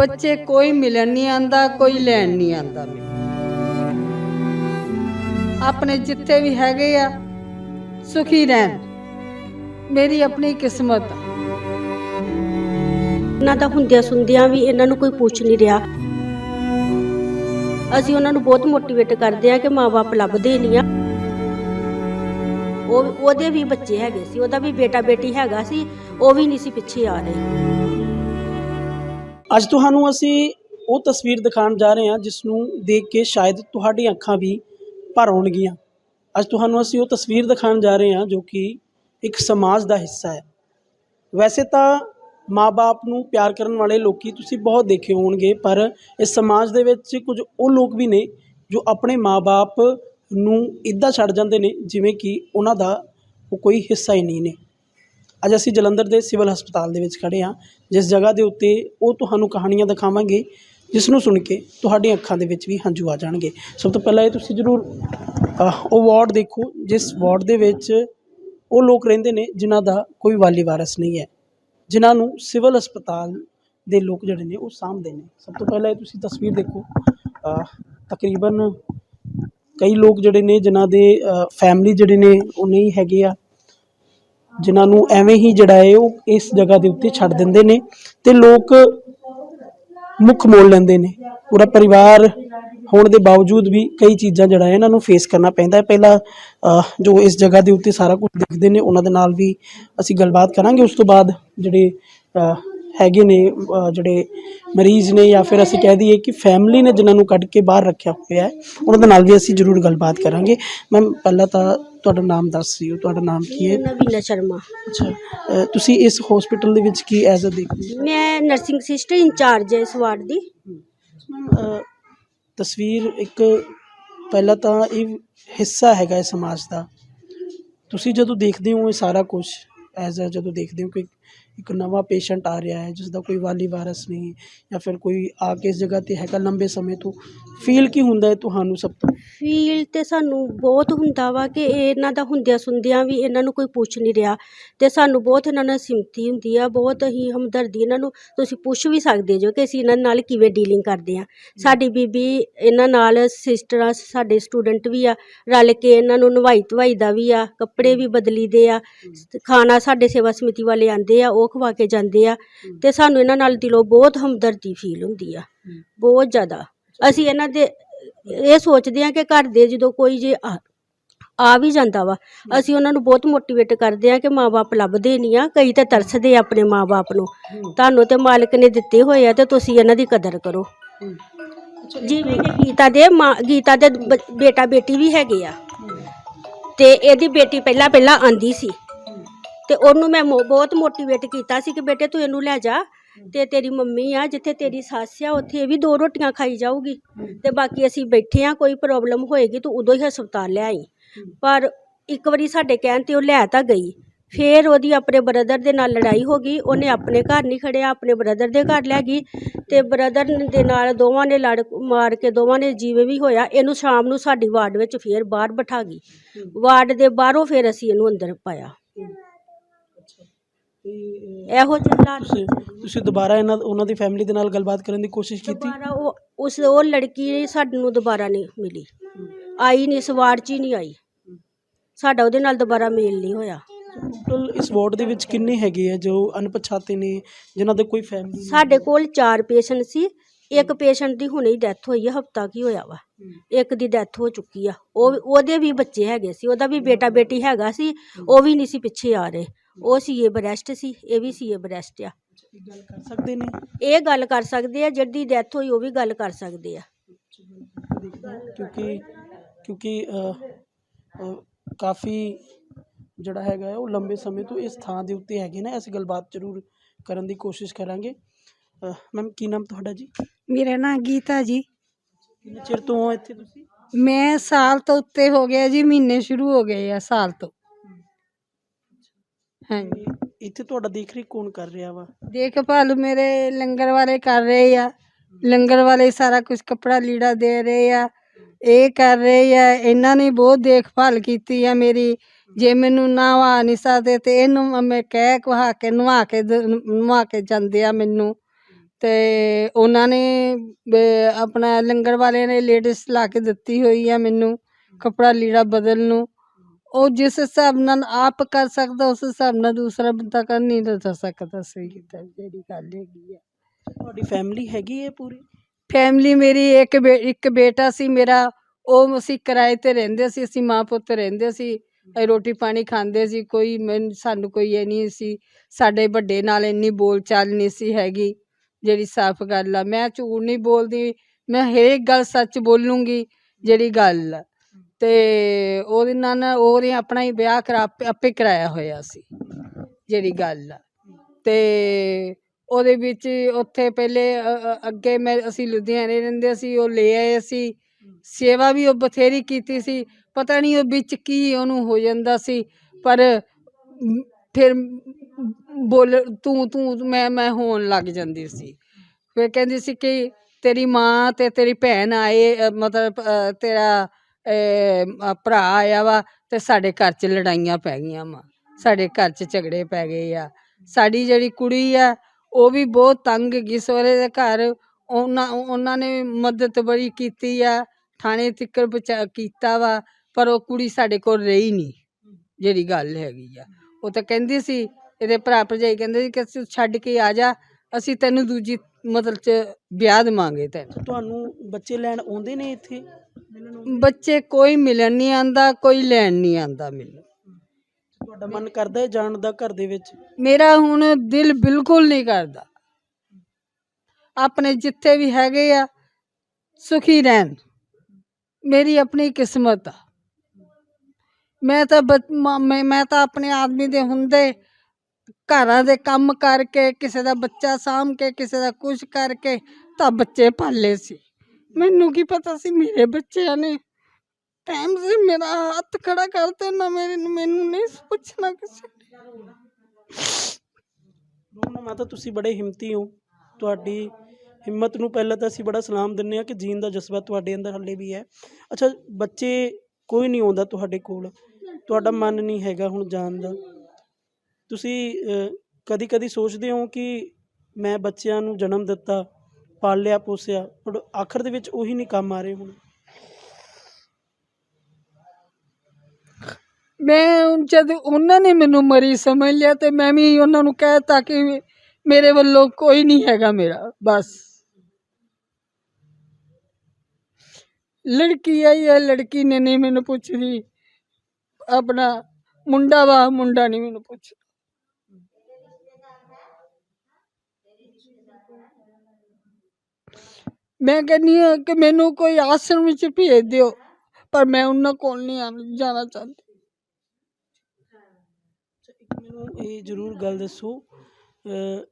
ਬੱਚੇ ਕੋਈ ਮਿਲਣ ਨਹੀਂ ਆਂਦਾ, ਕੋਈ ਲੈਣ ਨਹੀਂ ਆਂਦਾ ਆਪਣੇ ਜਿੱਥੇ ਵੀ ਹੈਗੇ ਆ, ਸੁਖੀ ਰਹਿਣ। ਮੇਰੀ ਆਪਣੀ ਕਿਸਮਤ ਆ। ਇਹਨਾਂ ਦਾ ਹੁੰਦਿਆਂ ਸੁਣਦਿਆਂ ਵੀ ਇਹਨਾਂ ਨੂੰ ਕੋਈ ਪੁੱਛ ਨਹੀਂ ਰਿਹਾ। ਅਸੀਂ ਉਹਨਾਂ ਨੂੰ ਬਹੁਤ ਮੋਟੀਵੇਟ ਕਰਦੇ ਆ ਕਿ ਮਾਪੇ ਲੱਭਦੇ ਨਹੀਂ ਆ। ਉਹ ਉਹਦੇ ਵੀ ਬੱਚੇ ਹੈਗੇ ਸੀ, ਉਹਦਾ ਵੀ ਬੇਟਾ ਬੇਟੀ ਹੈਗਾ ਸੀ, ਉਹ ਵੀ ਨਹੀਂ ਸੀ ਪਿੱਛੇ ਆ ਰਹੇ। ਅੱਜ ਤੁਹਾਨੂੰ ਅਸੀਂ ਉਹ ਤਸਵੀਰ ਦਿਖਾਉਣ ਜਾ ਰਹੇ ਹਾਂ ਜਿਸ ਨੂੰ ਦੇਖ ਕੇ ਸ਼ਾਇਦ ਤੁਹਾਡੀਆਂ ਅੱਖਾਂ ਵੀ ਭਰ ਆਉਣਗੀਆਂ। ਅੱਜ ਤੁਹਾਨੂੰ ਅਸੀਂ ਉਹ ਤਸਵੀਰ ਦਿਖਾਉਣ ਜਾ ਰਹੇ ਹਾਂ, ਜੋ ਕਿ ਇੱਕ ਸਮਾਜ ਦਾ ਹਿੱਸਾ ਹੈ। ਵੈਸੇ ਤਾਂ ਮਾਪੇ ਨੂੰ ਪਿਆਰ ਕਰਨ ਵਾਲੇ ਲੋਕੀ ਤੁਸੀਂ ਬਹੁਤ ਦੇਖੇ ਹੋਣਗੇ, ਪਰ ਇਸ ਸਮਾਜ ਦੇ ਵਿੱਚ ਕੁਝ ਉਹ ਲੋਕ ਵੀ ਨੇ ਜੋ ਆਪਣੇ ਮਾਪੇ ਨੂੰ ਇੱਦਾਂ ਛੱਡ ਜਾਂਦੇ ਨੇ, ਜਿਵੇਂ ਕਿ ਉਹਨਾਂ ਦਾ ਉਹ ਕੋਈ ਹਿੱਸਾ ਹੀ ਨਹੀਂ ਨੇ। ਅੱਜ ਅਸੀਂ ਜਲੰਧਰ ਦੇ ਸਿਵਲ ਹਸਪਤਾਲ ਦੇ ਵਿੱਚ ਖੜ੍ਹੇ ਹਾਂ। ਜਿਸ ਜਗ੍ਹਾ ਦੇ ਉੱਤੇ ਉਹ ਤੁਹਾਨੂੰ ਕਹਾਣੀਆਂ ਦਿਖਾਵਾਂਗੇ ਜਿਸ ਨੂੰ ਸੁਣ ਕੇ ਤੁਹਾਡੀਆਂ ਅੱਖਾਂ ਦੇ ਵਿੱਚ ਵੀ ਹੰਝੂ ਆ ਜਾਣਗੇ। ਸਭ ਤੋਂ ਪਹਿਲਾਂ ਇਹ ਤੁਸੀਂ ਜ਼ਰੂਰ ਉਹ ਵਾਰਡ ਦੇਖੋ, ਜਿਸ ਵਾਰਡ ਦੇ ਵਿੱਚ ਉਹ ਲੋਕ ਰਹਿੰਦੇ ਨੇ ਜਿਨ੍ਹਾਂ ਦਾ ਕੋਈ ਵਾਲੀ ਵਾਰਸ ਨਹੀਂ ਹੈ। ਜਿਨ੍ਹਾਂ ਨੂੰ ਸਿਵਲ ਹਸਪਤਾਲ ਦੇ ਲੋਕ ਜਿਹੜੇ ਨੇ ਉਹ ਸਾਂਭਦੇ ਨੇ। ਸਭ ਤੋਂ ਪਹਿਲਾਂ ਇਹ ਤੁਸੀਂ ਤਸਵੀਰ ਦੇਖੋ। ਤਕਰੀਬਨ ਕਈ ਲੋਕ ਜਿਹੜੇ ਨੇ ਜਿਨ੍ਹਾਂ ਦੇ ਫੈਮਿਲੀ ਜਿਹੜੇ ਨੇ ਉਹ ਨਹੀਂ ਹੈਗੇ ਆ। ਜਿਨ੍ਹਾਂ ਨੂੰ ਐਵੇਂ ਹੀ ਜਿਹੜਾ ਹੈ ਉਹ ਇਸ ਜਗ੍ਹਾ ਦੇ ਉੱਤੇ ਛੱਡ ਦਿੰਦੇ ਨੇ ਤੇ ਲੋਕ ਮੁੱਖ ਮੋੜ ਲੈਂਦੇ ਨੇ। ਪੂਰਾ ਪਰਿਵਾਰ ਹੋਣ ਦੇ ਬਾਵਜੂਦ ਵੀ ਕਈ ਚੀਜ਼ਾਂ ਜਿਹੜਾ ਹੈ ਇਹਨਾਂ ਨੂੰ ਫੇਸ ਕਰਨਾ ਪੈਂਦਾ ਹੈ। ਪਹਿਲਾਂ ਜੋ ਇਸ ਜਗ੍ਹਾ ਦੇ ਉੱਤੇ ਸਾਰਾ ਕੁਝ ਦੇਖਦੇ ਨੇ, ਉਹਨਾਂ ਦੇ ਨਾਲ ਵੀ ਅਸੀਂ ਗੱਲਬਾਤ ਕਰਾਂਗੇ। ਉਸ ਤੋਂ ਬਾਅਦ ਜਿਹੜੇ ਹੈਗੇ ਨੇ ਜਿਹੜੇ ਮਰੀਜ਼ ਨੇ ਜਾਂ ਫਿਰ ਅਸੀਂ ਕਹਿ ਦਈਏ ਕਿ ਫੈਮਿਲੀ ਨੇ ਜਿਨ੍ਹਾਂ ਨੂੰ ਕੱਢ ਕੇ ਬਾਹਰ ਰੱਖਿਆ ਹੋਇਆ ਹੈ, ਉਹਨਾਂ ਦੇ ਨਾਲ ਵੀ ਅਸੀਂ ਜ਼ਰੂਰ ਗੱਲਬਾਤ ਕਰਾਂਗੇ। ਮੈਮ, ਪਹਿਲਾਂ ਤਾਂ ਤੁਹਾਡਾ ਨਾਮ ਦੱਸ ਦਿਓ ਤੁਹਾਡਾ ਨਾਮ ਕੀ ਹੈ? ਨਵੀਨਾ ਸ਼ਰਮਾ। ਅੱਛਾ ਤੁਸੀਂ ਇਸ ਹਸਪੀਟਲ ਦੇ ਵਿੱਚ ਕੀ ਐਜ਼ ਅ ਦੇਖਦੇ ਹੋ? ਮੈਂ ਨਰਸਿੰਗ ਸਿਸਟਰ ਇੰਚਾਰਜ ਹੈ ਇਸ ਵਾਰਡ ਦੀ। ਤਸਵੀਰ ਇੱਕ ਪਹਿਲਾਂ ਤਾਂ ਇਹ ਹਿੱਸਾ ਹੈਗਾ ਇਹ ਸਮਾਜ ਦਾ। ਤੁਸੀਂ ਜਦੋਂ ਦੇਖਦੇ ਹੋ ਇਹ ਸਾਰਾ ਕੁਝ ਐਜ਼ ਅ ਜਦੋਂ ਦੇਖਦੇ ਹੋ ਕਿ ਇੱਕ ਨਵਾਂ ਪੇਸ਼ੈਂਟ ਆ ਰਿਹਾ ਹੈ ਜਿਸ ਦਾ ਕੋਈ ਵਾਲੀ ਵਾਰਸ ਨਹੀਂ, ਜਾਂ ਫਿਰ ਕੋਈ ਆ ਕੇ ਇਸ ਜਗ੍ਹਾ ਤੇ ਹੈਗਾ ਲੰਬੇ ਸਮੇਂ ਤੋਂ। ਫੀਲ ਕੀ ਹੁੰਦਾ ਹੈ ਤੁਹਾਨੂੰ ਸਭ ਤੋਂ? ਫੀਲ ਤੇ ਸਾਨੂੰ ਬਹੁਤ ਹੁੰਦਾ ਵਾ ਕਿ ਇਹਨਾਂ ਦਾ ਹੁੰਦਿਆਂ ਸੁਣਦਿਆਂ ਵੀ ਇਹਨਾਂ ਨੂੰ ਕੋਈ ਪੁੱਛ ਨਹੀਂ ਰਿਹਾ ਤੇ ਸਾਨੂੰ ਬਹੁਤ ਇਹਨਾਂ ਨਾਲ ਸਿੰਪਥੀ ਹੁੰਦੀ ਆ, ਬਹੁਤ ਹੀ ਹਮਦਰਦੀ ਇਹਨਾਂ ਨੂੰ ਤੁਸੀਂ ਪੁੱਛ ਵੀ ਸਕਦੇ ਜੋ ਕਿ ਅਸੀਂ ਇਹਨਾਂ ਨਾਲ ਕਿਵੇਂ ਡੀਲਿੰਗ ਕਰਦੇ ਆ। ਸਾਡੀ ਬੀਬੀ ਇਹਨਾਂ ਨਾਲ ਸਿਸਟਰਾਂ, ਸਾਡੇ ਸਟੂਡੈਂਟ ਵੀ ਆ, ਰਲ ਕੇ ਇਹਨਾਂ ਨੂੰ ਨਵਾਈ ਧਵਾਈ ਦਾ ਵੀ ਆ, ਕੱਪੜੇ ਵੀ ਬਦਲੀ ਦੇ ਆ, ਖਾਣਾ ਸਾਡੇ ਸੇਵਾ ਸਮਿਤੀ ਵਾਲੇ ਆਂਦੇ ਆ ਉਹ ਖਵਾ ਕੇ ਜਾਂਦੇ ਆ ਤੇ ਸਾਨੂੰ ਇਹਨਾਂ ਨਾਲ ਦਿਲੋਂ ਬਹੁਤ ਹਮਦਰਦੀ ਫੀਲ ਹੁੰਦੀ ਆ ਬਹੁਤ ਜ਼ਿਆਦਾ। ਅਸੀਂ ਇਹਨਾਂ ਦੇ ਇਹ ਸੋਚਦੇ ਆ ਕਿ ਘਰ ਦੇ ਜਦੋਂ ਕੋਈ ਜੇ ਆ ਆ ਵੀ ਜਾਂਦਾ ਵਾ ਅਸੀਂ ਉਹਨਾਂ ਨੂੰ ਬਹੁਤ ਮੋਟੀਵੇਟ ਕਰਦੇ ਆ ਕਿ ਮਾਪੇ ਲੱਭਦੇ ਨਹੀਂ ਆ ਕਈ ਤਾਂ ਤਰਸਦੇ ਆ ਆਪਣੇ ਮਾਪੇ ਨੂੰ। ਤੁਹਾਨੂੰ ਤੇ ਮਾਲਕ ਨੇ ਦਿੱਤੇ ਹੋਏ ਆ ਤੇ ਤੁਸੀਂ ਇਹਨਾਂ ਦੀ ਕਦਰ ਕਰੋ। ਜਿਵੇਂ ਕਿ ਗੀਤਾ ਦੇ ਮਾਂ ਗੀਤਾ ਦੇ ਬ- ਬੇਟਾ ਬੇਟੀ ਵੀ ਹੈਗੇ ਆ। ਤੇ ਇਹਦੀ ਬੇਟੀ ਪਹਿਲਾਂ ਪਹਿਲਾਂ ਆਂਦੀ ਸੀ। ਤੇ ਉਹਨੂੰ ਮੈਂ ਮੋ- ਬਹੁਤ ਮੋਟੀਵੇਟ ਕੀਤਾ ਸੀ ਕਿ ਬੇਟੇ ਤੂੰ ਇਹਨੂੰ ਲੈ ਜਾ ਤੇ ਤੇਰੀ ਮੰਮੀ ਆ, ਜਿੱਥੇ ਤੇਰੀ ਸੱਸ ਆ, ਉੱਥੇ ਇਹ ਵੀ ਦੋ ਰੋਟੀਆਂ ਖਾਈ ਜਾਊਗੀ। ਤੇ ਬਾਕੀ ਅਸੀਂ ਬੈਠੇ ਆ, ਕੋਈ ਪ੍ਰੋਬਲਮ ਹੋਏਗੀ ਤੂੰ ਉਦੋਂ ਹੀ ਹਸਪਤਾਲ ਲੈ ਆਈ। ਪਰ ਇੱਕ ਵਾਰੀ ਸਾਡੇ ਕਹਿਣ ਤੇ ਉਹ ਲੈ ਤਾਂ ਗਈ। ਫੇਰ ਉਹਦੀ ਆਪਣੇ ਬ੍ਰਦਰ ਦੇ ਨਾਲ ਲੜਾਈ ਹੋ ਗਈ। ਉਹਨੇ ਆਪਣੇ ਘਰ ਨਹੀਂ ਖੜਿਆ, ਆਪਣੇ ਬ੍ਰਦਰ ਦੇ ਘਰ ਲੈ ਗਈ ਤੇ ਬ੍ਰਦਰ ਦੇ ਨਾਲ ਦੋਵਾਂ ਨੇ ਲੜ ਮਾਰ ਕੇ ਦੋਵਾਂ ਨੇ ਜਿਵੇਂ ਵੀ ਹੋਇਆ, ਇਹਨੂੰ ਸ਼ਾਮ ਨੂੰ ਸਾਡੀ ਵਾਰਡ ਵਿੱਚ ਫੇਰ ਬਾਹਰ ਬਿਠਾ ਗਈ। ਵਾਰਡ ਦੇ ਬਾਹਰੋਂ ਫੇਰ ਅਸੀਂ ਇਹਨੂੰ ਅੰਦਰ ਪਾਇਆ। ਇਹੋ ਜਿਹੇ ਹਾਲਾਤ ਤੁਸੀਂ ਤੁਸੀਂ ਦੁਬਾਰਾ ਇਹਨਾਂ ਉਹਨਾਂ ਦੀ ਫੈਮਿਲੀ ਦੇ ਨਾਲ ਗੱਲਬਾਤ ਕਰਨ ਦੀ ਕੋਸ਼ਿਸ਼ ਕੀਤੀ? ਦੁਬਾਰਾ ਉਹ ਉਸ ਉਹ ਲੜਕੀ ਸਾਨੂੰ ਦੁਬਾਰਾ ਨਹੀਂ ਮਿਲੀ। ਆਈ ਨਹੀਂ ਇਸ ਵਾਰਡ 'ਚ ਹੀ ਨਹੀਂ ਆਈ। ਸਾਡਾ ਉਹਦੇ ਨਾਲ ਦੁਬਾਰਾ ਮੇਲ ਨਹੀਂ ਹੋਇਆ। ਟੋਟਲ ਇਸ ਵਾਰਡ ਦੇ ਵਿੱਚ ਕਿੰਨੇ ਹੈਗੇ ਆ ਜੋ ਅਣਪਛਾਤੇ ਨੇ ਜਿਨ੍ਹਾਂ ਦੇ ਕੋਈ ਫੈਮਿਲੀ ਸਾਡੇ ਕੋਲ ਚਾਰ ਪੇਸ਼ੈਂਟ ਸੀ। ਇੱਕ ਪੇਸ਼ੈਂਟ ਦੀ ਹੁਣੇ ਹੀ ਡੈਥ ਹੋਈ ਹੈ ਹਫਤਾ ਕੀ ਹੋਇਆ ਵਾ। ਇੱਕ ਦੀ ਡੈਥ ਹੋ ਚੁੱਕੀ ਆ। ਉਹ ਉਹਦੇ ਵੀ ਬੱਚੇ ਹੈਗੇ ਸੀ। ਉਹਦਾ ਵੀ ਬੇਟਾ ਬੇਟੀ ਹੈਗਾ ਸੀ। ਉਹ ਵੀ ਨਹੀਂ ਸੀ ਪਿੱਛੇ ਆ ਰਹੇ। ਉਹ ਸੀਏ ਬਰੈਸਟ ਸੀ ਇਹ ਵੀ ਸੀਏ ਬਰੈਸਟ ਆ। ਗੱਲ ਕਰ ਸਕਦੇ ਨੇ? ਇਹ ਗੱਲ ਕਰ ਸਕਦੇ ਆ ਜਿਹਦੀ ਡੈਥ ਹੋਈ ਉਹ ਵੀ ਗੱਲ ਕਰ ਸਕਦੇ ਆ। ਕਿਉਂਕਿ ਕਿਉਂਕਿ ਅ, ਅ, ਕਾਫੀ ਜਿਹੜਾ ਹੈਗਾ ਹੈ ਉਹ ਲੰਬੇ ਸਮੇਂ ਤੋਂ ਇਸ ਥਾਂ ਦੇ ਉੱਤੇ ਹੈਗੇ ਨੇ। ਅਸੀਂ ਗੱਲਬਾਤ ਜ਼ਰੂਰ ਕਰਨ ਦੀ ਕੋਸ਼ਿਸ਼ ਕਰਾਂਗੇ। ਮੈਮ ਕੀ ਨਾਮ ਤੁਹਾਡਾ ਜੀ? ਮੇਰਾ ਨਾਂ ਗੀਤਾ ਜੀ। ਕਿੰਨੇ ਚਿਰ ਤੋਂ ਹੋ ਇੱਥੇ ਤੁਸੀਂ? ਮੈਂ ਸਾਲ ਤੋਂ ਉੱਤੇ ਹੋ ਗਿਆ ਜੀ ਮਹੀਨੇ ਸ਼ੁਰੂ ਹੋ ਗਏ ਆ ਸਾਲ ਤੋਂ। ਹਾਂਜੀ। ਇੱਥੇ ਤੁਹਾਡਾ ਦੇਖ ਰੇਖ ਕੌਣ ਕਰ ਰਿਹਾ ਵਾ? ਦੇਖਭਾਲ ਮੇਰੇ ਲੰਗਰ ਵਾਲੇ ਕਰ ਰਹੇ ਆ। ਲੰਗਰ ਵਾਲੇ ਸਾਰਾ ਕੁਝ ਕੱਪੜਾ ਲੀੜਾ ਦੇ ਰਹੇ ਆ। ਇਹ ਕਰ ਰਹੇ ਆ। ਇਹਨਾਂ ਨੇ ਬਹੁਤ ਦੇਖਭਾਲ ਕੀਤੀ ਆ ਮੇਰੀ। ਜੇ ਮੈਨੂੰ ਨਵਾ ਨਹੀਂ ਸਕਦੇ ਤੇ ਇਹਨੂੰ ਮੈਂ ਕਹਿ ਕਹਾ ਕੇ ਨਵਾ ਕੇ ਦ- ਨਵਾ ਕੇ ਜਾਂਦੇ ਆ ਮੈਨੂੰ। ਤੇ ਉਹਨਾਂ ਨੇ ਆਪਣਾ ਲੰਗਰ ਵਾਲਿਆਂ ਨੇ ਲੇਡੀਸ ਲਾ ਕੇ ਦਿੱਤੀ ਹੋਈ ਆ ਮੈਨੂੰ ਕੱਪੜਾ ਲੀੜਾ ਬਦਲ ਨੂੰ। ਉਹ ਜਿਸ ਹਿਸਾਬ ਨਾਲ ਆਪ ਕਰ ਸਕਦਾ ਉਸ ਹਿਸਾਬ ਨਾਲ ਦੂਸਰਾ ਬੰਦਾ ਕਰ ਨਹੀਂ ਤਾਂ ਸਕਦਾ ਸਹੀ ਤਾਂ ਜਿਹੜੀ ਗੱਲ ਹੈਗੀ ਆ। ਤੁਹਾਡੀ ਫੈਮਿਲੀ ਹੈਗੀ ਹੈ ਪੂਰੀ? ਫੈਮਿਲੀ ਮੇਰੀ ਇੱਕ ਬੇ ਇੱਕ ਬੇਟਾ ਸੀ ਮੇਰਾ ਉਹ ਅਸੀਂ ਕਿਰਾਏ ਤੇ ਰਹਿੰਦੇ ਸੀ ਅਸੀਂ ਮਾਂ ਪੁੱਤ ਰਹਿੰਦੇ ਸੀ ਅਸੀਂ ਰੋਟੀ ਪਾਣੀ ਖਾਂਦੇ ਸੀ ਕੋਈ ਮੈਨ ਸਾਨੂੰ ਕੋਈ ਇਹ ਨਹੀਂ ਸੀ ਸਾਡੇ ਵੱਡੇ ਨਾਲ ਇੰਨੀ ਬੋਲ ਚਾਲ ਨਹੀਂ ਸੀ ਹੈਗੀ ਜਿਹੜੀ ਸਾਫ਼ ਗੱਲ ਆ। ਮੈਂ ਝੂਠ ਨਹੀਂ ਬੋਲਦੀ ਮੈਂ ਹਰੇਕ ਗੱਲ ਸੱਚ ਬੋਲੂੰਗੀ ਜਿਹੜੀ ਗੱਲ ਆ। ਤੇ ਉਹਦੇ ਨਾਲ ਨਾ ਉਹਨੇ ਆਪਣਾ ਹੀ ਵਿਆਹ ਕਰਾ ਆਪੇ- ਆਪੇ ਕਰਾਇਆ ਹੋਇਆ ਸੀ ਜਿਹੜੀ ਗੱਲ ਆ। ਤੇ ਉਹਦੇ ਵਿੱਚ ਉੱਥੇ ਪਹਿਲੇ ਅ- ਅ- ਅੱਗੇ ਮੈਂ ਅਸੀਂ ਲੁਧਿਆਣੇ ਰਹਿੰਦੇ ਸੀ ਉਹ ਲੈ ਆਏ ਸੀ। ਸੇਵਾ ਵੀ ਉਹ ਬਥੇਰੀ ਕੀਤੀ ਸੀ। ਪਤਾ ਨਹੀਂ ਉਹ ਵਿੱਚ ਕੀ ਉਹਨੂੰ ਹੋ ਜਾਂਦਾ ਸੀ ਪਰ ਮ, ਫਿਰ ਬੋਲ ਤੂੰ ਤੂੰ ਮੈਂ ਮੈਂ ਹੋਣ ਲੱਗ ਜਾਂਦੀ ਸੀ। ਫਿਰ ਕਹਿੰਦੀ ਸੀ ਕਿ ਤੇਰੀ ਮਾਂ ਤੇ ਤੇਰੀ ਭੈਣ ਆਏ ਅ, ਮਤਲਬ ਅ, ਤੇਰਾ ਅ, ਭਰਾ ਆਇਆ ਵਾ ਤੇ ਸਾਡੇ ਘਰ 'ਚ ਲੜਾਈਆਂ ਪੈ ਗਈਆਂ ਵਾ। ਸਾਡੇ ਘਰ 'ਚ ਝਗੜੇ ਪੈ ਗਏ ਆ। ਸਾਡੀ ਜਿਹੜੀ ਕੁੜੀ ਆ ਉਹ ਵੀ ਬਹੁਤ ਤੰਗ ਗਈ। ਸਹੁਰੇ ਦੇ ਘਰ ਉਹਨਾਂ ਉਹਨਾਂ ਨੇ ਮਦਦ ਬੜੀ ਕੀਤੀ ਆ। ਥਾਣੇ ਤੱਕ ਬਚਾ ਕੀਤਾ ਵਾ ਪਰ ਉਹ ਕੁੜੀ ਸਾਡੇ ਕੋਲ ਰਹੀ ਨਹੀਂ ਜਿਹੜੀ ਗੱਲ ਹੈਗੀ ਆ। ਉਹ ਤਾਂ ਕਹਿੰਦੀ ਸੀ ਇਹਦੇ ਭਰਾ ਭਰਜਾਈ ਕਹਿੰਦੇ ਸੀ ਕਿ ਤੂੰ ਛੱਡ ਕੇ ਆ ਜਾ। ਅਸੀਂ ਤੈਨੂੰ ਦੂਜੀ ਮਤਲਬ ਚ ਵਿਆਹ ਦੇਵਾਂਗੇ ਤੈਨੂੰ। ਤੁਹਾਨੂੰ ਬੱਚੇ ਲੈਣ ਆਉਂਦੇ ਨੇ ਇੱਥੇ? ਮਿਲਣ ਆਉਂਦੇ? ਬੱਚੇ ਕੋਈ ਮਿਲਣ ਨਹੀਂ ਆਂਦਾ ਕੋਈ ਲੈਣ ਨਹੀਂ ਆਂਦਾ ਮੈਨੂੰ। ਤੁਹਾਡਾ ਮਨ ਕਰਦਾ ਹੈ ਜਾਣ ਦਾ ਘਰ ਦੇ ਵਿੱਚ? ਮੇਰਾ ਹੁਣ ਦਿਲ ਬਿਲਕੁਲ ਨਹੀਂ ਕਰਦਾ। ਆਪਣੇ ਜਿੱਥੇ ਵੀ ਹੈਗੇ ਆ ਸੁਖੀ ਰਹਿਣ। ਮੇਰੀ ਆਪਣੀ ਕਿਸਮਤ ਆ। ਮੈਂ ਤਾਂ ਮੈਂ ਮੈਂ ਤਾਂ ਆਪਣੇ ਆਦਮੀ ਦੇ ਹੁੰਦੇ ਘਰਾਂ ਦੇ ਕੰਮ ਕਰਕੇ, ਕਿਸੇ ਦਾ ਬੱਚਾ ਸਾਂਭ ਕੇ, ਕਿਸੇ ਦਾ ਕੁਝ ਕਰਕੇ ਤਾਂ ਬੱਚੇ ਪਾਲੇ ਸੀ। ਮੈਨੂੰ ਕੀ ਪਤਾ ਸੀ ਮੇਰੇ ਬੱਚਿਆਂ ਨੇ ਟਾਈਮ ਸੇ ਮੇਰਾ ਹੱਥ ਖੜਾ ਕਰਤੇ ਨਾ ਮੇਰੇ ਮੈਨੂੰ ਨਹੀਂ ਪੁੱਛਣਾ ਕਿਸੇ ਨੇ। ਮਾਤਾ ਤੁਸੀਂ ਬੜੇ ਹਿੰਮਤੀ ਹੋ। ਤੁਹਾਡੀ ਹਿੰਮਤ ਨੂੰ ਪਹਿਲਾਂ ਤਾਂ ਅਸੀਂ ਬੜਾ ਸਲਾਮ ਦਿੰਦੇ ਹਾਂ ਕਿ ਜੀਣ ਦਾ ਜਜ਼ਬਾ ਤੁਹਾਡੇ ਅੰਦਰ ਹੱਲੇ ਵੀ ਹੈ। ਅੱਛਾ, ਬੱਚੇ ਕੋਈ ਨਹੀਂ ਆਉਂਦਾ ਤੁਹਾਡੇ ਕੋਲ। ਤੁਹਾਡਾ ਮਨ ਨਹੀਂ ਹੈਗਾ ਹੁਣ ਜਾਣ ਦਾ। ਤੁਸੀਂ ਕਦੀ ਕਦੀ ਸੋਚਦੇ ਹੋ ਕਿ ਮੈਂ ਬੱਚਿਆਂ ਨੂੰ ਜਨਮ ਦਿੱਤਾ, ਪਾਲਿਆ, ਪੋਸਿਆ, ਪਰ ਆਖਰ ਦੇ ਵਿੱਚ ਉਹੀ ਨਹੀਂ ਕੰਮ ਆ ਰਹੇ ਹੁਣ? ਮੈਂ ਜਦ ਉਹਨਾਂ ਨੇ ਮੈਨੂੰ ਮਰੀ ਸਮਝ ਲਿਆ ਤੇ ਮੈਂ ਵੀ ਉਹਨਾਂ ਨੂੰ ਕਹਿਤਾ ਕਿ ਮੇਰੇ ਵੱਲੋਂ ਕੋਈ ਨਹੀਂ ਹੈਗਾ ਮੇਰਾ, ਬਸ। ਲੜਕੀ ਆਈ ਹੈ, ਲੜਕੀ ਨੇ ਨਹੀਂ ਮੈਨੂੰ ਪੁੱਛਦੀ ਆਪਣਾ ਮੁੰਡਾ ਵਾ, ਮੁੰਡਾ ਨਹੀਂ ਮੈਨੂੰ ਪੁੱਛ ਮੈਂ ਕਹਿੰਦੀ ਹਾਂ ਕਿ ਮੈਨੂੰ ਕੋਈ ਆਸ਼ਰਮ ਵਿੱਚ ਭੇਜ ਦਿਓ ਪਰ ਮੈਂ ਉਹਨਾਂ ਕੋਲ ਨਹੀਂ ਆਉਣ- ਜਾਣਾ ਚਾਹੁੰਦੀ। ਅੱਛਾ, ਇੱਕ ਮੈਨੂੰ ਇਹ ਜ਼ਰੂਰ ਗੱਲ ਦੱਸੋ ਅ,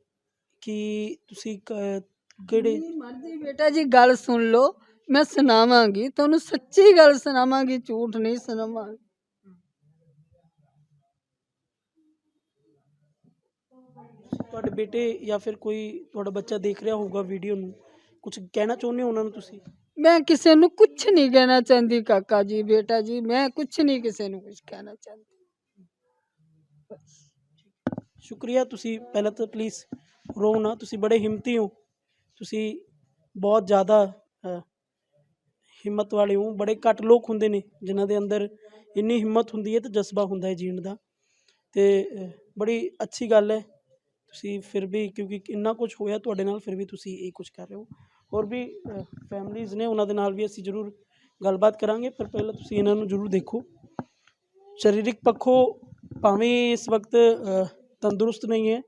ਕਿ ਤੁਸੀਂ ਕ- ਕਿਹੜੇ ਮਰਜ਼ੀ ਬੇਟਾ ਜੀ ਗੱਲ ਸੁਣ ਲਓ ਮੈਂ ਸੁਣਾਵਾਂਗੀ ਤੁਹਾਨੂੰ ਸੱਚੀ ਗੱਲ ਸੁਣਾਵਾਂਗੀ ਝੂਠ ਨਹੀਂ ਸੁਣਾਵਾਂਗੀ। ਤੁਹਾਡੇ ਬੇਟੇ ਜਾਂ ਫਿਰ ਕੋਈ ਤੁਹਾਡਾ ਬੱਚਾ ਦੇਖ ਰਿਹਾ ਹੋਊਗਾ ਵੀਡੀਓ ਨੂੰ? ਕੁਝ ਕਹਿਣਾ ਚਾਹੁੰਦੇ ਹੋ ਉਹਨਾਂ ਨੂੰ ਤੁਸੀਂ? ਮੈਂ ਕਿਸੇ ਨੂੰ ਕੁਝ ਨਹੀਂ ਕਹਿਣਾ ਚਾਹੁੰਦੀ ਕਾਕਾ ਜੀ ਬੇਟਾ ਜੀ ਮੈਂ ਕੁਝ ਨਹੀਂ ਕਿਸੇ ਨੂੰ ਕੁਝ ਕਹਿਣਾ ਚਾਹੁੰਦੀ। ਸ਼ੁਕਰੀਆ ਤੁਸੀਂ ਪਹਿਲਾਂ ਤਾਂ ਪਲੀਜ਼ ਰੋ ਨਾ ਤੁਸੀਂ ਬੜੇ ਹਿੰਮਤੀ ਹੋ। ਤੁਸੀਂ ਬਹੁਤ ਜ਼ਿਆਦਾ ਅ, ਹਿੰਮਤ ਵਾਲੇ ਹੋ ਬੜੇ ਘੱਟ ਲੋਕ ਹੁੰਦੇ ਨੇ ਜਿਨ੍ਹਾਂ ਦੇ ਅੰਦਰ ਇੰਨੀ ਹਿੰਮਤ ਹੁੰਦੀ ਹੈ ਤੇ ਜਜ਼ਬਾ ਹੁੰਦਾ ਹੈ ਜੀਣ ਦਾ। ਤੇ ਅ, ਬੜੀ ਅੱਛੀ ਗੱਲ ਹੈ। ਤੁਸੀਂ ਫਿਰ ਵੀ ਕਿਉਂਕਿ ਇੰਨਾ ਕੁਝ ਹੋਇਆ ਤੁਹਾਡੇ ਨਾਲ ਫਿਰ ਵੀ ਤੁਸੀਂ ਇਹ ਕੁਝ ਕਰ ਰਹੇ ਹੋ। ਹੋਰ ਵੀ ਫੈਮਲੀਜ਼ ਨੇ ਉਹਨਾਂ ਦੇ ਨਾਲ ਵੀ ਅਸੀਂ ਜ਼ਰੂਰ ਗੱਲਬਾਤ ਕਰਾਂਗੇ, ਪਰ ਪਹਿਲਾਂ ਤੁਸੀਂ ਇਹਨਾਂ ਨੂੰ ਜ਼ਰੂਰ ਦੇਖੋ। ਸਰੀਰਕ ਪੱਖੋਂ ਭਾਵੇਂ ਇਸ ਵਕਤ ਤੰਦਰੁਸਤ ਨਹੀਂ ਹੈ,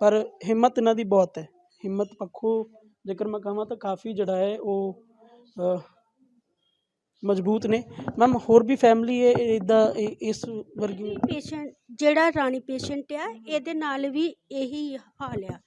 ਪਰ ਹਿੰਮਤ ਇਹਨਾਂ ਦੀ ਬਹੁਤ ਹੈ। ਹਿੰਮਤ ਪੱਖੋਂ ਜੇਕਰ ਮੈਂ ਕਹਾਂ ਤਾਂ ਕਾਫੀ ਜਿਹੜਾ ਹੈ ਉਹ ਮਜ਼ਬੂਤ ਨੇ। ਮੈਮ, ਹੋਰ ਵੀ ਫੈਮਿਲੀ ਹੈ ਇਦਾਂ ਇਸ ਵਰਗੀ ਪੇਸ਼ੈਂਟ ਜਿਹੜਾ ਰਾਣੀ ਪੇਸ਼ੈਂਟ ਆ, ਇਹਦੇ ਨਾਲ ਵੀ ਇਹੀ ਹਾਲ ਆ।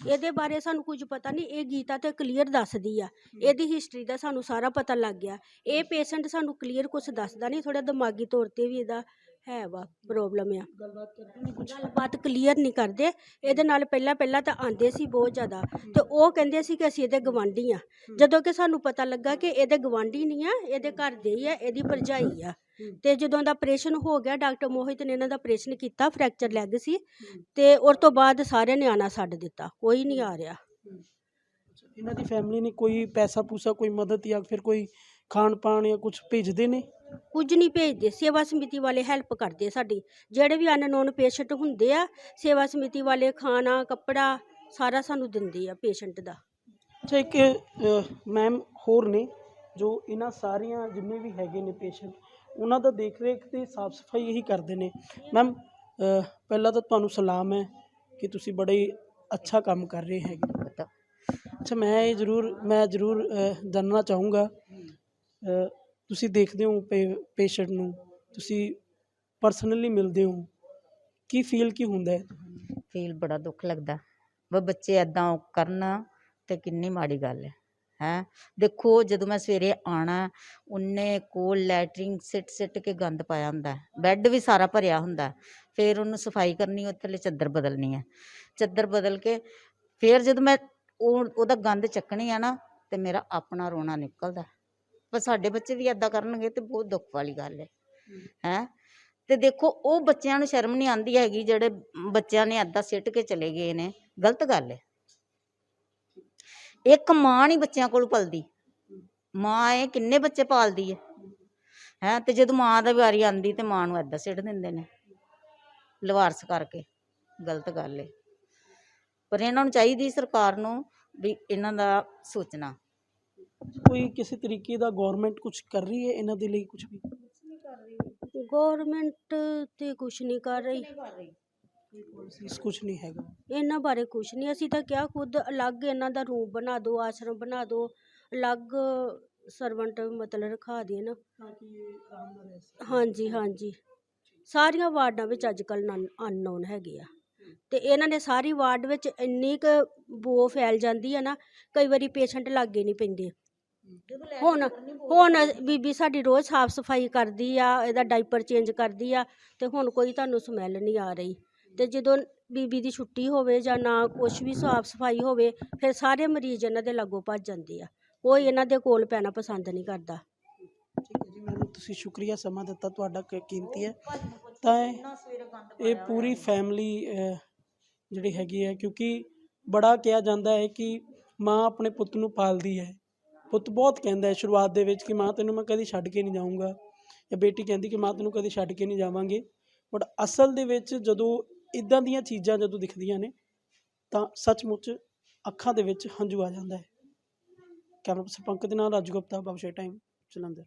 ਇਹਦੇ ਬਾਰੇ ਸਾਨੂੰ ਕੁਝ ਪਤਾ ਨਹੀਂ ਇਹ ਗੀਤਾ ਤੇ ਕਲੀਅਰ ਦੱਸਦੀ ਆ। ਇਹਦੀ ਹਿਸਟਰੀ ਦਾ ਸਾਨੂੰ ਸਾਰਾ ਪਤਾ ਲੱਗ ਗਿਆ। ਇਹ ਪੇਸ਼ੈਂਟ ਸਾਨੂੰ ਕਲੀਅਰ ਕੁਝ ਦੱਸਦਾ ਨਹੀਂ ਥੋੜਾ ਦਿਮਾਗੀ ਤੌਰ ਤੇ ਵੀ ਇਹਦਾ ਹੈ ਵਾ ਪ੍ਰੋਬਲਮ ਆ। ਗੱਲਬਾਤ ਕਲੀਅਰ ਨਹੀਂ ਕਰਦੇ। ਇਹਦੇ ਨਾਲ ਪਹਿਲਾਂ ਪਹਿਲਾਂ ਤਾਂ ਆਂਦੇ ਸੀ ਬਹੁਤ ਜ਼ਿਆਦਾ। ਤੇ ਉਹ ਕਹਿੰਦੇ ਸੀ ਕਿ ਅਸੀਂ ਇਹਦੇ ਗਵਾਂਢੀ ਆ। ਜਦੋਂ ਕਿ ਸਾਨੂੰ ਪਤਾ ਲੱਗਾ ਕਿ ਇਹਦੇ ਗਵਾਂਢੀ ਨਹੀਂ ਆ ਇਹਦੇ ਘਰ ਦੇ ਹੀ ਆ ਇਹਦੀ ਭਰਜਾਈ ਆ। ਤੇ ਜਦੋਂ ਦਾ ਆਪਰੇਸ਼ਨ ਹੋ ਗਿਆ ਡਾਕਟਰ ਮੋਹਿਤ ਨੇ ਇਹਨਾਂ ਦਾ ਆਪਰੇਸ਼ਨ ਕੀਤਾ ਫ੍ਰੈਕਚਰ ਲੈਗ ਸੀ। ਤੇ ਉਸ ਤੋਂ ਬਾਅਦ ਸਾਰਿਆਂ ਨੇ ਆਣਾ ਛੱਡ ਦਿੱਤਾ ਕੋਈ ਨਹੀਂ ਆ ਰਿਹਾ। ਇਹਨਾਂ ਦੀ ਫੈਮਿਲੀ ਨੇ ਕੋਈ ਪੈਸਾ ਪੂਸਾ ਕੋਈ ਮਦਦ ਜਾਂ ਫਿਰ ਕੋਈ ਖਾਣ ਪਾਣ ਜਾਂ ਕੁਝ ਭੇਜਦੇ ਨੇ? ਕੁਝ ਨਹੀਂ ਭੇਜਦੇ ਸੇਵਾ ਸਮਿਤੀ ਵਾਲੇ ਹੈਲਪ ਕਰਦੇ ਸਾਡੀ। ਜਿਹੜੇ ਵੀ ਅਨਨੋਨ ਪੇਸ਼ੈਂਟ ਹੁੰਦੇ ਆ ਸੇਵਾ ਸਮਿਤੀ ਵਾਲੇ ਖਾਣਾ ਕੱਪੜਾ ਸਾਰਾ ਸਾਨੂੰ ਦਿੰਦੇ ਆ ਪੇਸ਼ੈਂਟ ਦਾ। ਅੱਛਾ ਇੱਕ ਮੈਮ ਹੋਰ ਨੇ ਜੋ ਇਹਨਾਂ ਸਾਰੀਆਂ ਜਿੰਨੇ ਵੀ ਹੈਗੇ ਨੇ ਪੇਸ਼ੈਂਟ ਉਹਨਾਂ ਦਾ ਦੇਖ ਰੇਖ ਤੇ ਸਾਫ਼ ਸਫ਼ਾਈ ਇਹੀ ਕਰਦੇ ਨੇ। ਮੈਮ ਪਹਿਲਾਂ ਤਾਂ ਤੁਹਾਨੂੰ ਸਲਾਮ ਹੈ ਕਿ ਤੁਸੀਂ ਬੜੇ ਹੀ ਅੱਛਾ ਕੰਮ ਕਰ ਰਹੇ ਹੈਗੇ। ਅੱਛਾ ਮੈਂ ਇਹ ਜ਼ਰੂਰ ਮੈਂ ਜ਼ਰੂਰ ਜਾਣਨਾ ਚਾਹੂੰਗਾ। ਤੁਸੀਂ ਦੇਖਦੇ ਹੋ ਪੇਸ਼ੈਂਟ ਨੂੰ, ਤੁਸੀਂ ਪਰਸਨਲੀ ਮਿਲਦੇ ਹੋ, ਕੀ ਫੀਲ ਕੀ ਹੁੰਦਾ ਹੈ? ਫੀਲ ਬੜਾ ਦੁੱਖ ਲੱਗਦਾ। ਵਾ ਬੱਚੇ ਐਦਾਂ ਕਰਨ ਤੇ ਕਿੰਨੀ ਮਾੜੀ ਗੱਲ ਹੈ ਹੈ? ਦੇਖੋ, ਜਦੋਂ ਮੈਂ ਸਵੇਰੇ ਆਣਾ, ਉਹਨੇ ਕੋਲ ਲੈਟਰਿੰਗ ਸਿੱਟ ਸਿੱਟ ਕੇ ਗੰਦ ਪਾਇਆ ਹੁੰਦਾ ਬੈੱਡ ਵੀ ਸਾਰਾ ਭਰਿਆ ਹੁੰਦਾ ਫਿਰ ਉਹਨੂੰ ਸਫ਼ਾਈ ਕਰਨੀ ਉਹ ਥੱਲੇ ਚੱਦਰ ਬਦਲਣੀ ਹੈ। ਚੱਦਰ ਬਦਲ ਕੇ ਫਿਰ ਜਦੋਂ ਮੈਂ ਉਹ, ਉਹਦਾ ਗੰਦ ਚੱਕਣੀ ਆ ਨਾ, ਤੇ ਮੇਰਾ ਆਪਣਾ ਰੋਣਾ ਨਿਕਲਦਾ ਪਰ ਸਾਡੇ ਬੱਚੇ ਵੀ ਐਦਾਂ ਕਰਨਗੇ ਤੇ ਬਹੁਤ ਦੁੱਖ ਵਾਲੀ ਗੱਲ ਹੈ। ਹੈ। ਤੇ ਦੇਖੋ ਉਹ ਬੱਚਿਆਂ ਨੂੰ ਸ਼ਰਮ ਨਹੀਂ ਆਉਂਦੀ ਹੈਗੀ ਜਿਹੜੇ ਬੱਚਿਆਂ ਨੇ ਐਦਾਂ ਸਿੱਟ ਕੇ ਚਲੇ ਗਏ ਨੇ। ਗਲਤ ਗੱਲ ਹੈ। ਇੱਕ ਮਾਂ ਨਹੀਂ ਬੱਚਿਆਂ ਕੋਲ ਪਲਦੀ ਮਾਂ ਇਹ ਕਿੰਨੇ ਬੱਚੇ ਪਾਲਦੀ ਹੈ। ਹੈ? ਤੇ ਜਦੋਂ ਮਾਂ ਦਾ ਵਾਰੀ ਆਂਦੀ ਤੇ ਮਾਂ ਨੂੰ ਐਦਾਂ ਸਿੱਟ ਦਿੰਦੇ ਨੇ। ਲਵਾਰਸ ਕਰਕੇ। ਗਲਤ ਗੱਲ ਹੈ। ਪਰ ਇਹਨਾਂ ਨੂੰ ਚਾਹੀਦੀ ਸਰਕਾਰ ਨੂੰ ਵੀ ਇਹਨਾਂ ਦਾ ਸੋਚਣਾ। ਕੋਈ ਕਿਸੇ ਤਰੀਕੇ ਦਾ ਗਵਰਨਮੈਂਟ ਕੁਝ ਕਰ ਰਹੀ ਹੈ ਇਹਨਾਂ ਦੇ ਲਈ ਕੁਝ ਵੀ? ਗਵਰਨਮੈਂਟ ਤੇ ਕੁਝ ਨਹੀਂ ਕਰ ਰਹੀ। ਪੋਲਿਸੀਸ ਕੁਝ ਨਹੀਂ ਹੈਗਾ। ਇਹਨਾਂ ਬਾਰੇ ਕੁਝ ਨਹੀਂ। ਅਸੀਂ ਤਾਂ ਕਿਹਾ ਖੁਦ ਅਲੱਗ ਇਹਨਾਂ ਦਾ ਰੂਮ ਬਣਾ ਦਿਓ ਆਸ਼ਰਮ ਬਣਾ ਦਿਓ ਅਲੱਗ ਸਰਵੈਂਟ ਮਤਲਬ ਰਖਾ ਦੇਣ। ਤਾਂ ਕਿ ਇਹ ਆਰਾਮ ਨਾਲ ਰਹਿ ਸਕਣ। ਹਾਂਜੀ ਹਾਂਜੀ। ਸਾਰੀਆਂ ਵਾਰਡਾਂ ਵਿੱਚ ਅੱਜ ਕੱਲ੍ਹ ਅਨਨੋਨ ਹੈਗੇ ਆ। ਤੇ ਇਹਨਾਂ ਨੇ ਸਾਰੀ ਵਾਰਡ ਵਿੱਚ ਇੰਨੀ ਕੁ ਬੋ ਫੈਲ ਜਾਂਦੀ ਆ ਨਾ ਕਈ ਵਾਰੀ ਪੇਸ਼ੈਂਟ ਲਾਗੇ ਨਹੀਂ ਪੈਂਦੇ। ਹੁਣ ਹੁਣ ਬੀਬੀ ਸਾਡੀ ਰੋਜ਼ ਸਾਫ਼ ਸਫ਼ਾਈ ਕਰਦੀ ਆ, ਇਹਦਾ ਡਾਈਪਰ ਚੇਂਜ ਕਰਦੀ ਆ ਤੇ ਹੁਣ ਕੋਈ ਤੁਹਾਨੂੰ ਸਮੈਲ ਨਹੀਂ ਆ ਰਹੀ। ਤੇ ਜਦੋਂ ਬੀਬੀ ਦੀ ਛੁੱਟੀ ਹੋਵੇ ਜਾਂ ਨਾ ਕੁਛ ਵੀ ਸਾਫ਼ ਸਫ਼ਾਈ ਹੋਵੇ, ਫਿਰ ਸਾਰੇ ਮਰੀਜ਼ ਇਹਨਾਂ ਦੇ ਲਾਗੋਂ ਭੱਜ ਜਾਂਦੇ ਆ। ਕੋਈ ਇਹਨਾਂ ਦੇ ਕੋਲ ਪੈਣਾ ਪਸੰਦ ਨਹੀਂ ਕਰਦਾ। ਠੀਕ ਹੈ ਜੀ, ਮੈਨੂੰ ਤੁਸੀਂ ਸ਼ੁਕਰੀਆ ਸਮਾਂ ਦਿੱਤਾ ਤੁਹਾਡਾ ਕ- ਕੀਮਤੀ ਹੈ। ਤਾਂ ਇਹ- ਇਹ ਪੂਰੀ ਫੈਮਿਲੀ ਜਿਹੜੀ ਹੈਗੀ ਹੈ, ਕਿਉਂਕਿ ਬੜਾ ਕਿਹਾ ਜਾਂਦਾ ਹੈ ਕਿ ਮਾਂ ਆਪਣੇ ਪੁੱਤ ਨੂੰ ਪਾਲਦੀ ਹੈ। ਪੁੱਤ ਬਹੁਤ ਕਹਿੰਦਾ ਹੈ ਸ਼ੁਰੂਆਤ ਦੇ ਵਿੱਚ ਕਿ ਮਾਂ ਤੈਨੂੰ ਮੈਂ ਕਦੀ ਛੱਡ ਕੇ ਨਹੀਂ ਜਾਊਂਗਾ। ਜਾਂ ਬੇਟੀ ਕਹਿੰਦੀ ਕਿ ਮਾਂ ਤੈਨੂੰ ਕਦੀ ਛੱਡ ਕੇ ਨਹੀਂ ਜਾਵਾਂਗੇ। ਬਟ ਅਸਲ ਦੇ ਵਿੱਚ ਜਦੋਂ ਇਦਾਂ ਦੀਆਂ ਚੀਜ਼ਾਂ ਜਦੋਂ ਦਿਖਦੀਆਂ ਨੇ, ਤਾਂ ਸੱਚਮੁੱਚ ਅੱਖਾਂ ਦੇ ਵਿੱਚ ਹੰਝੂ ਆ ਜਾਂਦਾ ਹੈ। ਕੈਮਰਾ ਪਰਸਨ ਪੰਕਜ ਦੇ ਨਾਲ ਰਾਜੂ ਗੁਪਤਾ ਬਾਬਸ਼ੇ ਟਾਈਮ, ਜਲੰਧਰ।